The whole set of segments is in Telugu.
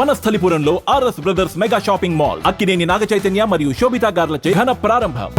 వనస్థలిపురంలో R S brothers mega shopping mall Akkineni Naga Chaitanya మరియు శోభితా గార్లచే ఘన ప్రారంభం.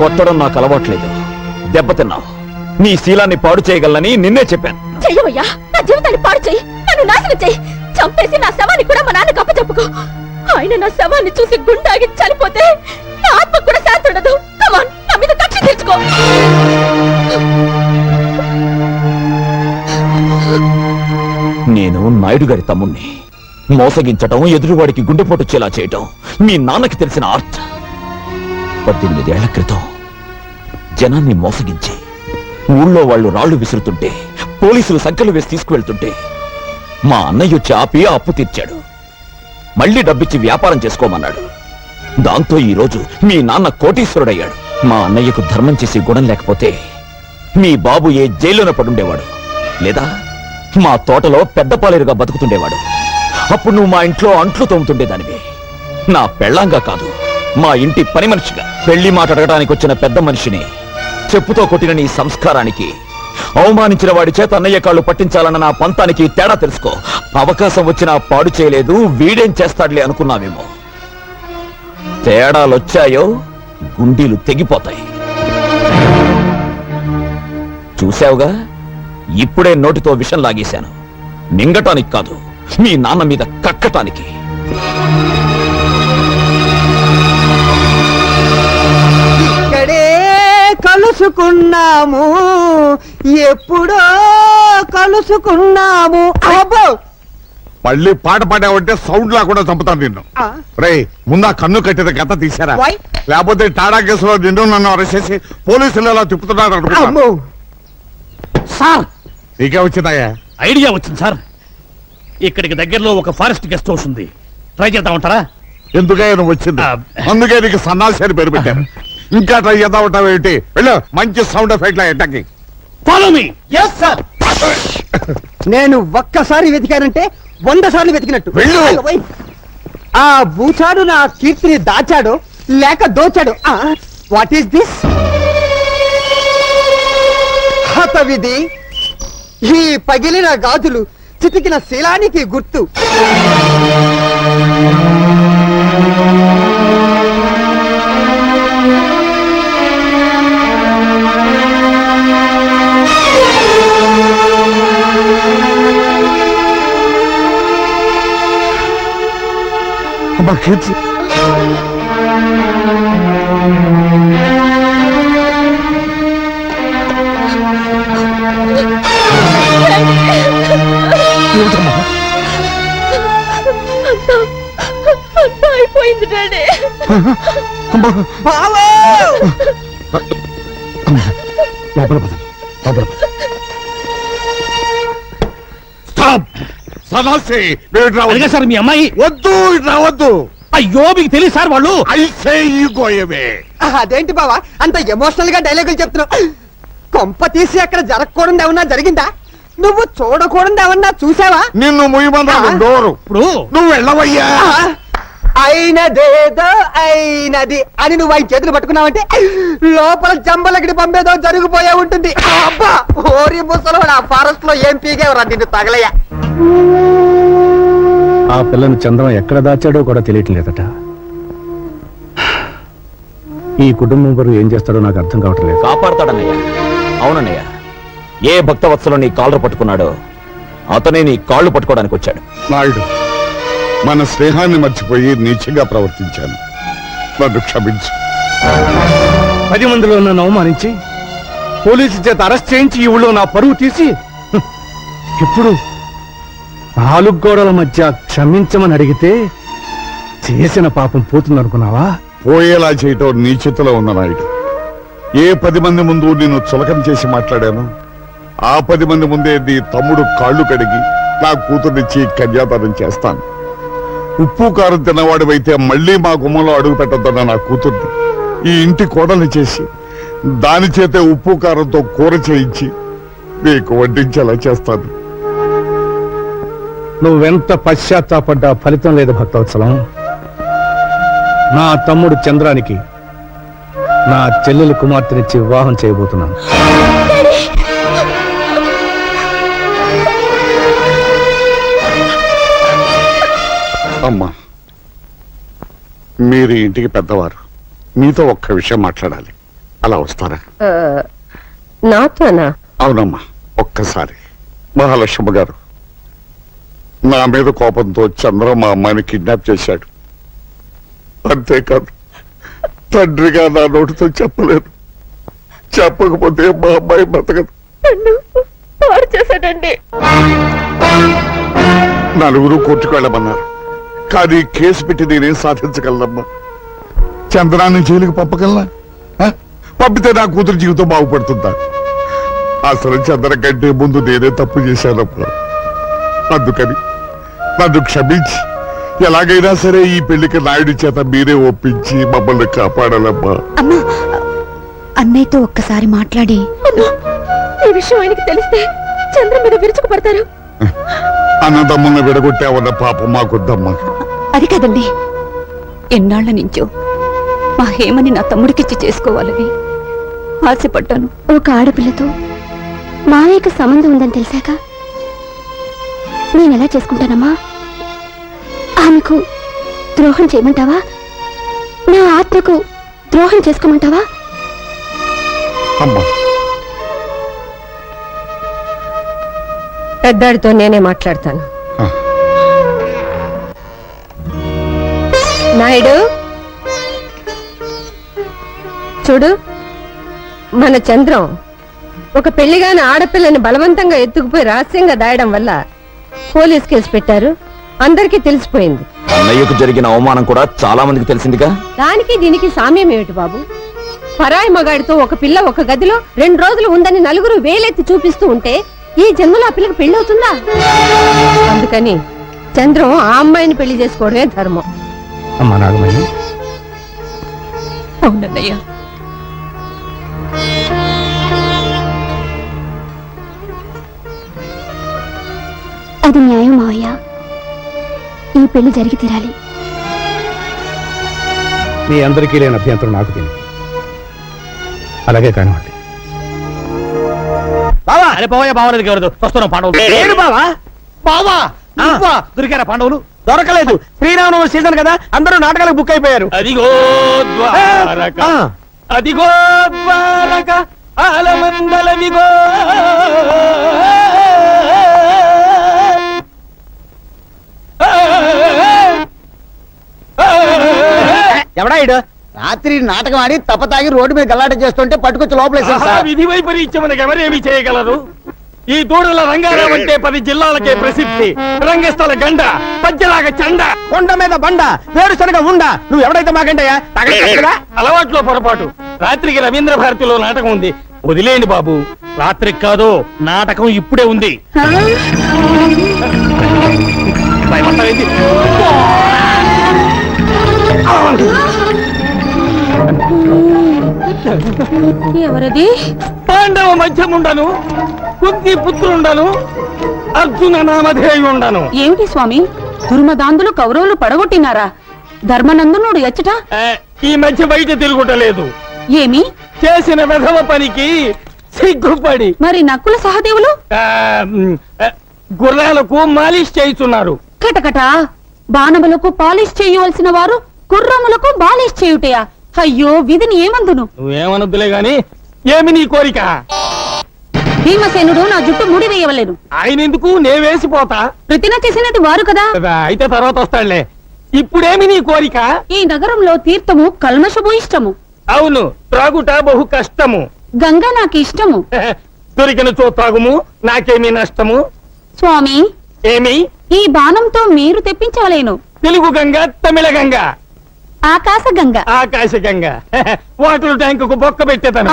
కొట్టడం నాకు అలవాట్లేదు. దెబ్బతిన్నావు నీ శీలాన్ని పాడు చేయగలనని నిన్నే చెప్పాను. చెయ్యవయ్యా నా జీవితాన్ని పాడు చెయ్యి. నన్ను నాశనం చెయ్యి. చంపేసి నా శవాన్ని కూడా మా నాన్న కప్పచెప్పుకో ఆయన నా శవాన్ని చూసి గుండాగి చనిపోతే నా ఆత్మ కూడా శాంతి ఉండదు కమాన్ నా మీద కక్ష తీర్చుకో. నేను నాయుడు గారి తమ్ముణ్ణి. మోసగించటం ఎదురువాడికి గుండెపోటు చేయటం మీ నాన్నకి తెలిసిన ఆర్ట్. పద్దెనిమిదేళ్ళ క్రితం జనాన్ని మోసగించి ఊళ్ళో వాళ్ళు రాళ్ళు విసురుతుంటే పోలీసులు సంఖ్యలు వేసి తీసుకువెళ్తుంటే మా అన్నయ్య వచ్చి ఆపి అప్పు తీర్చాడు. మళ్ళీ డబ్బిచ్చి వ్యాపారం చేసుకోమన్నాడు. దాంతో ఈ రోజు మీ నాన్న కోటీశ్వరుడయ్యాడు. మా అన్నయ్యకు ధర్మం చేసి గుణం లేకపోతే మీ బాబు ఏ జైల్లోనే పడుండేవాడు. లేదా మా తోటలో పెద్ద పాలేరుగా బతుకుతుండేవాడు. అప్పుడు నువ్వు మా ఇంట్లో అంట్లు తోముతుండేదానివి. నా పెళ్ళంగా కాదు మా ఇంటి పని మనిషిగా. పెళ్ళి మాట అడగడానికి వచ్చిన పెద్ద మనిషిని చెప్పుతో కొట్టిన నీ సంస్కారానికి అవమానించిన వాడి చేత అన్నయ్య కాళ్ళు పట్టించాలన్న నా పంతానికి తేడా తెలుసుకో. అవకాశం వచ్చినా పాడు చేయలేదు వీడేం చేస్తాడులే అనుకున్నామేమో తేడాలొచ్చాయో గుండీలు తెగిపోతాయి. చూశావుగా? ఇప్పుడే నోటితో విషం లాగేశాను. మింగటానికి కాదు మీ నాన్న మీద కక్కటానికి. కలుసుకున్నాము. ఎప్పుడో కలుసుకున్నాము. అబ్బో! మళ్ళీ పాట పాడావంటే సౌండ్ లేకుండా చంపుతాను నిన్ను. రే ముందా కన్ను కట్టిన గత తీసారా? లేకపోతే టాడా కేసులో నిన్ను నన్ను అరెస్ట్ చేసి పోలీసులు ఎలా తిప్పుతున్నారు అనుకుంటా సార్! నీకే వచ్చిందయ్యా? ఐడియా వచ్చింది సార్. ఇక్కడికి దగ్గరలో ఒక ఫారెస్ట్ గెస్ట్ హౌస్ ఉంది. ట్రై చేద్దామంటారా? ఎందుకయ్యా నువ్వు వచ్చింది. అందుకే నీకు సన్నాసి అని పేరు పెట్టారు ఇంకా ట్రై చేద్దాం ఉంటావు ఏంటి? వెళ్ళు మంచి సౌండ్ ఎఫెక్ట్ ఎట్టకి ఫాలో మీ సార్ నేను ఒక్కసారి వెతికానంటే వంద సార్లు వెతికినట్టు. వెళ్ళు. ఆ బూచాడు నా కీర్తిని దాచాడు లేక దోచాడు. వాట్ ఈస్ దిస్ హతవిధి. ఈ పగిలిన గాజులు చితికిన శీలానికి గుర్తు. అంతా అంతా అయిపోయింది డాడీ. లోపల పద, లోపల పద. అలాగే సార్ మీ అమ్మాయి? వద్దు అయ్యో మీకు తెలియదు సార్ వాళ్ళు? ఐసే ఈ గోయమే. అదేంటి బావా? అంత ఎమోషనల్గా డైలాగులు చెప్తున్నావు. కొంప తీసి అక్కడ జరగకూడదు ఏమన్నా జరిగిందా? నువ్వు చూడకూడదు ఏమన్నా చూసావా? నిన్ను ముయ్యమన్నాను డోరు ఇప్పుడు? నువ్వు వెళ్ళవయ్యా. అయినదేదో అయినది అని నువ్వు ఆయన చేతులు పట్టుకున్నావంటే లోపల జంబలగిడి పంపేదో జరిగిపోయే ఉంటుంది. అబ్బా! ఓరి ముసలోడు ఆ ఫారెస్ట్లో ఏం పీగేవరా నిన్ను తగలయ్యా? ఆ పిల్లని చంద్రం ఎక్కడ దాచాడో కూడా తెలియటం లేదట ఈ కుటుంబం వారు ఏం చేస్తాడో నాకు అర్థం కావటం లేదు. కాపాడతాడన్నయ్య. అవునన్నయ్య. ఏ భక్తవత్సలో నీ కాళ్ళు పట్టుకున్నాడో అతనే నీ కాళ్ళు పట్టుకోవడానికి వచ్చాడు. నాయుడు మన స్నేహాన్ని మర్చిపోయి నీచంగా ప్రవర్తించాను. నన్ను క్షమించు. పది మందిలో నన్ను అవమానించి పోలీసు చేత అరెస్ట్ చేయించి ఈ ఊళ్ళో నా పరువు తీసి ఇప్పుడు నాలుగు గోడల మధ్య క్షమించమని అడిగితే చేసిన పాపం పోతుందనుకున్నావా? పోయేలా చేయటం నీ చేతిలో ఉన్న నాయుడు. ఏ పది మంది ముందు నిన్ను చులకం చేసి మాట్లాడాను? ఆ పది మంది ముందే నీ తమ్ముడు కాళ్ళు కడిగి నా కూతుర్నిచ్చి కన్యాదానం చేస్తాను. ఉప్పు కారం తిన్నవాడివైతే మళ్ళీ మా గుమ్మంలో అడుగు పెట్టద్దన్న నా కూతుర్ని ఈ ఇంటి కోడల్ని చేసి దాని చేతే ఉప్పు కారంతో కూర చేయించి నీకు వడ్డించేలా చేస్తాను. నువ్వెంత పశ్చాత్తాపడ్డా ఫలితం లేదు భక్తవత్సలం. నా తమ్ముడు చంద్రానికి నా చెల్లెలి కుమార్తెనిచ్చి వివాహం చేయబోతున్నాను. అమ్మా మీరు ఈ ఇంటికి పెద్దవారు. మీతో ఒక్క విషయం మాట్లాడాలి. అలా వస్తారా? నాతోనా? అవునమ్మా ఒక్కసారి. మహాలక్ష్మ గారు నా మీద కోపంతో చంద్ర మా అమ్మాయిని కిడ్నాప్ చేశాడు. అంతేకాదు తండ్రిగా నా నోటితో చెప్పలేదు. చెప్పకపోతే మా అమ్మాయి చేశాడండి. నలుగురు కోర్టుకు వెళ్ళమన్నారు. కానీ కేసు పెట్టి నేనేం సాధించగలనమ్మా? చంద్రాన్ని జైలుకి పంపగలనా? పంపితే నా కూతురు జీవితం బాగుపడుతుందా? అసలు చంద్ర కంటే ముందు నేనే తప్పు చేశానమ్మా. అందుకని నన్ను క్షమించి. ఎలాగైనా సరే ఈ పెళ్ళికి నాయుడి చేత మీరే ఒప్పించి మమ్మల్ని కాపాడాలమ్మా. అమ్మా అన్నయ్యతో ఒక్కసారి మాట్లాడి. ఈ విషయం ఆయనకి తెలిస్తే చంద్ర మీద విరుచుకు పడతారు అన్నదమ్ముల్ని విడగొట్టావన్న పాపం మాకొద్దమ్మా. అది కదండి ఎన్నాళ్ళ నుంచో మా హేమని నా తమ్ముడికిచ్చి చేసుకోవాలని ఆశపడ్డాను. ఒక ఆడపిల్లతో మావయ్యకు సంబంధం ఉందని తెలిసాక నేను ఎలా చేసుకుంటానమ్మా? ఆమెకు ద్రోహం చేయమంటావా? నా ఆత్మకు ద్రోహం చేసుకోమంటావా? అమ్మా. పెద్దాడితో నేనే మాట్లాడతాను. నాయుడు చూడు మన చంద్రం ఒక పెళ్ళిగాని ఆడపిల్లని బలవంతంగా ఎత్తుకుపోయి రహస్యంగా దాయడం వల్ల పోలీస్ కేసు పెట్టారు. అందరికీ తెలిసిపోయింది. అన్నయ్యకు జరిగిన అవమానం కూడా చాలా మందికి తెలిసిందిగా? దానికి దీనికి సామ్యం ఏమిటి బాబు? పరాయి మగాడితో ఒక పిల్ల ఒక గదిలో రెండు రోజులు ఉందని నలుగురు వేలెత్తి చూపిస్తూ ఉంటే ఈ జన్మలో ఆ పిల్లకి పెళ్ళవుతుందా? అందుకని చంద్రం ఆ అమ్మాయిని పెళ్ళి చేసుకోవడమే ధర్మం. అమ్మా నాగమణి. అవునన్నయ్య. అది న్యాయం మావయ్య. ఈ పెళ్ళి జరిగి తీరాలి. మీ అందరికీ లేని అభ్యంతరం నాకు తెలియదు అలాగే కానివ్వండి. అరే పోయా బావలేదు ఎవరు వస్తున్నాం పాడవ ఏడు బావా? బావా! నువ్వా? దొరికారా పాండవులు? దొరకలేదు. శ్రీరామనవమి సీజన్ కదా అందరూ నాటకాలకు బుక్ అయిపోయారు. అదిగో ద్వారక. ఆ. అదిగో ద్వారక. ఆలమందలవిగో. ఎవడా ఇడు? రాత్రి నాటకం ఆడి తప్పతాగి రోడ్డు మీద గల్లాట చేస్తుంటే పట్టుకొచ్చి లోపలేసాను విధి వైపరీత్యమునకు ఎవరేమి చేయగలరు? ఈ దూడల రంగారావు అంటే పది జిల్లాలకే ప్రసిద్ధి. రంగస్థల గండ పద్యలాగా చండ. కొండ మీద బండ వేరుశనగ ఉండ. నువ్వు ఎవడైతే మాకంటయ్యా తగలదా అలవాట్లో పొరపాటు. రాత్రికి రవీంద్ర భారతిలో నాటకం ఉంది. వదిలేండి బాబు. రాత్రికి కాదు నాటకం ఇప్పుడే ఉంది. భయపడతావేంటి? ఎవరది? పాండవ మధ్యముండను కుంతి పుత్రుండను అర్జున నామధేయుండను ఏమిటి స్వామి? దుర్మదాంధులు కౌరవులు పడగొట్టినారా? ధర్మనందనుడు ఎచ్చట? ఈ మధ్య బయట తిరుగుటలేదు. ఏమి? చేసిన విధవ పనికి సిగ్గుపడి. మరి నక్కుల సహదేవులు? గుర్రాలకు మాలిష్ చేయుచున్నారు కటకట బాణములకు పాలిష్ చేయవలసిన వారు కుర్రములకు బాలిష్ చేయుటయా? అయ్యో విధిని ఏమందును? నువ్వేమనొద్దులే గాని ఏమి నీ కోరిక? భీమసేనుడు నా జుట్టు ముడి వేయవలేను ఆయన ఎందుకు నే వేసిపోతా. ప్రతిన చేసినట్టు వారు కదా? అయితే తర్వాత వస్తాడులే ఇప్పుడేమి నీ కోరిక? ఈ నగరంలో తీర్థము కల్మషము ఇష్టము. అవును త్రాగుట బహు కష్టము. గంగ నాకు ఇష్టము. దొరికిన చో త్రాగుము నాకేమి నష్టము? స్వామి ఏమి? ఈ బాణంతో మీరు తెప్పించవలేను. తెలుగు గంగ తమిళ గంగ. ఆకాశ గంగ ఆకాశ గంగ వాటర్ ట్యాంక్కు బొక్క పెట్టేతను?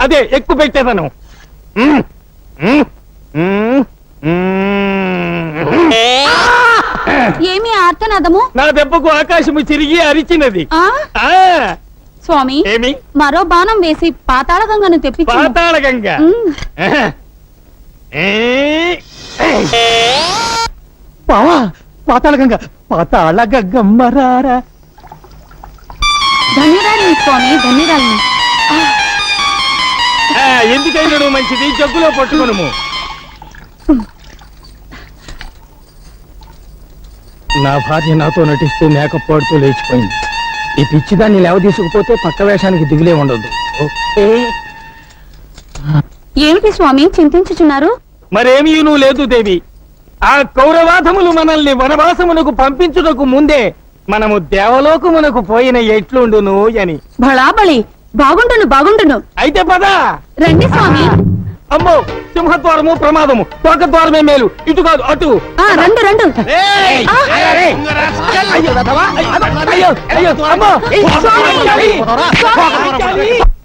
అదే ఎక్కువ పెట్టేతను. ఏమి ఆర్తనాదము? నా దెబ్బకు ఆకాశము తిరిగి అరిచినది. స్వామి ఏమి? మరో బాణం వేసి పాతాళ గంగను తెప్పించు పాతాళ గంగ పాతాళ గంగ పాతాళ గంగమ్మరారా ధన్యురాలిని స్వామి ధన్యురాలిని. ఎందుకైనా నువ్వు మంచిది? జగ్గులో పట్టుకొనుము. నా భార్య నాతో నటిస్తూ మేకప్ పాడుతూ లేచిపోయింది. ఈ పిచ్చిదాన్ని లేవ తీసుకుపోతే పక్క వేషానికి దిగులే ఉండదు. ఏమిటి స్వామి చింతించుచున్నారు? మరేమీ నువ్వు లేదు దేవి. ఆ కౌరవాధములు మనల్ని వనవాసమునకు పంపించుటకు ముందే మనము దేవలోకమునకు పోయిన ఎట్లుండును అని. బళాబళి బాగుండును బాగుండును. అయితే పదా. రండి స్వామి. అమ్మో సింహద్వారము ప్రమాదము తోక ద్వారమే మేలు. ఇటు కాదు అటు. ఆ రండు రండు! ఆ! అయ్యో!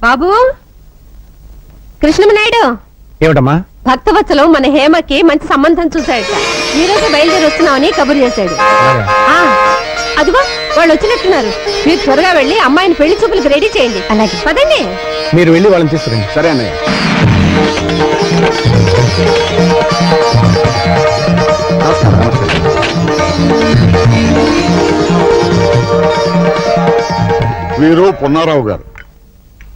బాబు కృష్ణమనాయుడు. ఏమిటమ్మా? భక్తవత్సలం మన హేమకి మంచి సంబంధం చూశాడట ఈ రోజు బయలుదేరి వస్తున్నామని కబురు చేశాడు. ఆ, అదిగో వాళ్ళు వచ్చినట్టున్నారు. మీరు త్వరగా వెళ్ళి అమ్మాయిని పెళ్ళి చూపులకు రెడీ చేయండి. అలాగే. పదండి. మీరు వెళ్ళి వాళ్ళని తీసుకురండి. సరే అన్నయ్య. నమస్కారం వీరు పున్నారావు గారు.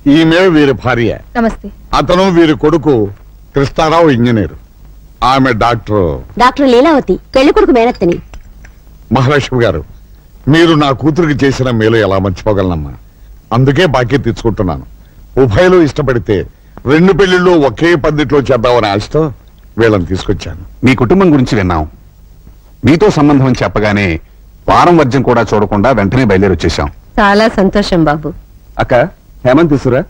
ఈమె వీరి భార్య. నమస్తే. అతను వీరి కొడుకు కృష్ణారావు ఇంజనీర్. ఆమె డాక్టర్ డాక్టర్ లీలావతి పెళ్ళి కొడుకు మేనత్తని. మహాలక్ష్మి గారు. మీరు నా కూతురికి చేసిన మేలు ఎలా మర్చిపోగలనమ్మా? అందుకే బాకీ తెచ్చుకుంటున్నాను ఉభయలు ఇష్టపడితే రెండు పెళ్ళిళ్ళు ఒకే పద్ధతిలో చేద్దామని ఆశతో వీళ్ళని తీసుకొచ్చాను. మీ కుటుంబం గురించి విన్నాం. మీతో సంబంధం అని చెప్పగానే వారం వర్జం కూడా చూడకుండా వెంటనే బయలుదేరి వచ్చేసాం చాలా సంతోషం బాబు. అక్క హేమంత్ తీసురా?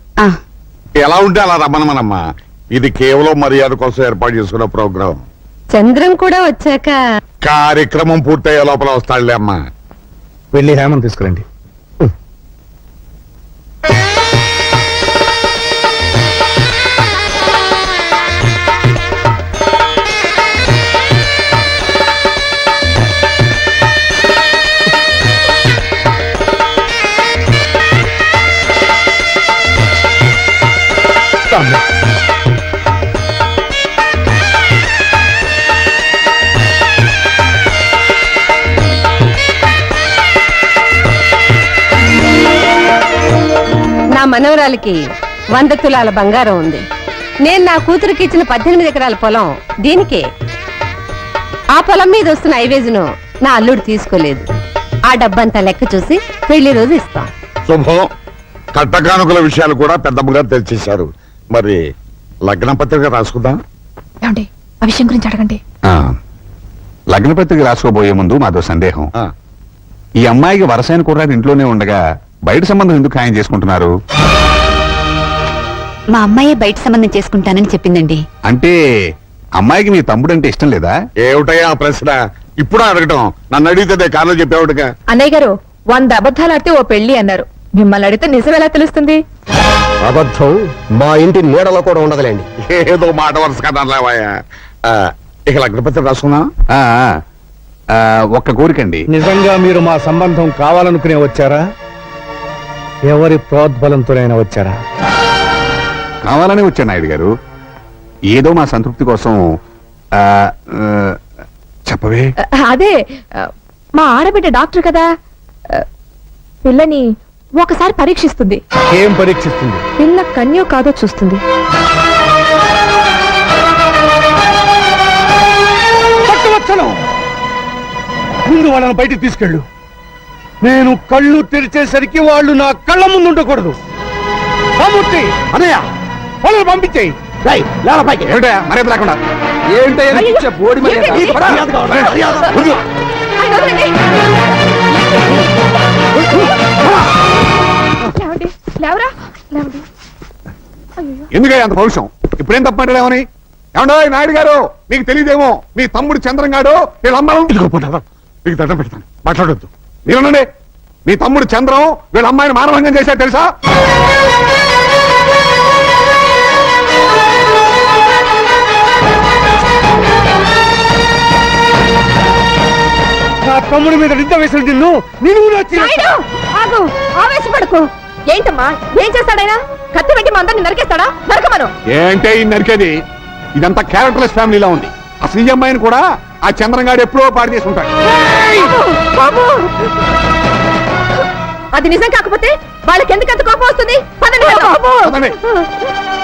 ఎలా ఉంటే అలా రమ్మనమనమ్మా ఇది కేవలం మర్యాద కోసం ఏర్పాటు చేసుకున్న ప్రోగ్రాం. చంద్రం కూడా వచ్చాక కార్యక్రమం పూర్తయ్యే లోపల వస్తాడులే అమ్మా. వెళ్ళి హేమం తీసుకురండి. మనవరాలకి వంద తులాల బంగారం ఉంది. నేను నా కూతురికి ఇచ్చిన పద్దెనిమిది ఎకరాల పొలం దీనికే. ఆ పొలం మీద వస్తున్న ఐవేజును నా అల్లుడు తీసుకోలేదు. ఆ డబ్బంతా లెక్క చూసి పెళ్ళి రోజు ఇస్తాం. శుభం. కట్టకానుకల విషయాలు కూడా పెద్దమ్మగా తెచ్చేశారు మరి లగ్న పత్రిక రాసుకుందాం? ఏమండి ఆ విషయం గురించి అడగండి. ఆ, లగ్న పత్రిక రాసుకోబోయే ముందు మాదో సందేహం. ఆ, ఈ అమ్మాయికి వరసైన కుర్రాడు ఇంట్లోనే ఉండగా బయట సంబంధం ఎందుకు ఖాయం చేసుకుంటున్నారు? మా అమ్మాయే బయట సంబంధం చేసుకుంటానని చెప్పిందండి. అంటే అమ్మాయికి మీ తమ్ముడు అంటే ఇష్టం లేదా? ఏమిటయ్యా ఆ ప్రశ్న? ఇప్పుడు అడగటం. నన్ను అడిగితే కారణం చెప్పేవాడుగా అన్నయ్య గారు వంద అబద్ధాలు ఆడితే ఓ పెళ్ళి అన్నారు. మిమ్మల్ని అడిగితే నిజం ఎలా తెలుస్తుంది? అబద్ధం మా ఇంటి నీడలో కూడా ఉండదులేండి. ఏదో మాట వరుస కదా లేవాయా ఇక ఆ, ఒక్క కోరికండి. నిజంగా మీరు మా సంబంధం కావాలనుకునే వచ్చారా? ఎవరి ప్రోద్బలంతోనైనా వచ్చారా కావాలనే వచ్చాను నాయుడు గారు. ఏదో మా సంతృప్తి కోసం ఆ, ఆ, చెప్పవే. అదే మా ఆడబిడ్డ డాక్టర్ కదా. పిల్లని ఒకసారి పరీక్షిస్తుంది. ఏం పరీక్షిస్తుంది? పిల్ల కన్యో కాదో చూస్తుంది. ముందు వాళ్ళని బయటికి తీసుకెళ్ళు. నేను కళ్ళు తెరిచేసరికి వాళ్ళు నా కళ్ళ ముందు ఉండకూడదు. రామూర్తి అనయ్య వాళ్ళని పంపించేయి ఏమిటా మర్యాద లేకుండా లేవరా? లేవండి. ఎందుకయ్యా అంత పౌరుషం? ఇప్పుడేం తప్పమాటాడేమని? ఏమండో నాయుడు గారు? మీకు తెలియదేమో మీ తమ్ముడు చంద్రం గారు వీళ్ళ అమ్మాయి ఇదిగోపోతావా? మీకు దండం పెడతాను. మాట్లాడొద్దు. మీరునండి మీ తమ్ముడు చంద్రం వీళ్ళ అమ్మాయిని మానభంగం చేశారు తెలుసా? నా తమ్ముడి మీద నిద్ద వేసిన నిన్ను నేను కూడా చీ- నాయుడు ఆగు ఆవేశపడకు. ఏంటమ్మా ఏం చేస్తాడైనా కత్తి పెట్టి మా అందరిని నరికేస్తాడా? నరకమను. ఏంటే ఈ నరికేది? ఇదంతా క్యారెక్టర్లెస్ ఫ్యామిలీలా ఉంది. అసలు ఈ అమ్మాయిని కూడా ఆ చంద్రంగాడు ఎప్పుడో పాడు చేసుకుంటాడు. అది నిజం కాకపోతే వాళ్ళకి ఎందుకు అంత కోపం వస్తుంది.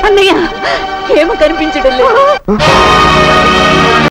అన్నయ్య ఏమో కనిపించడం లేదు.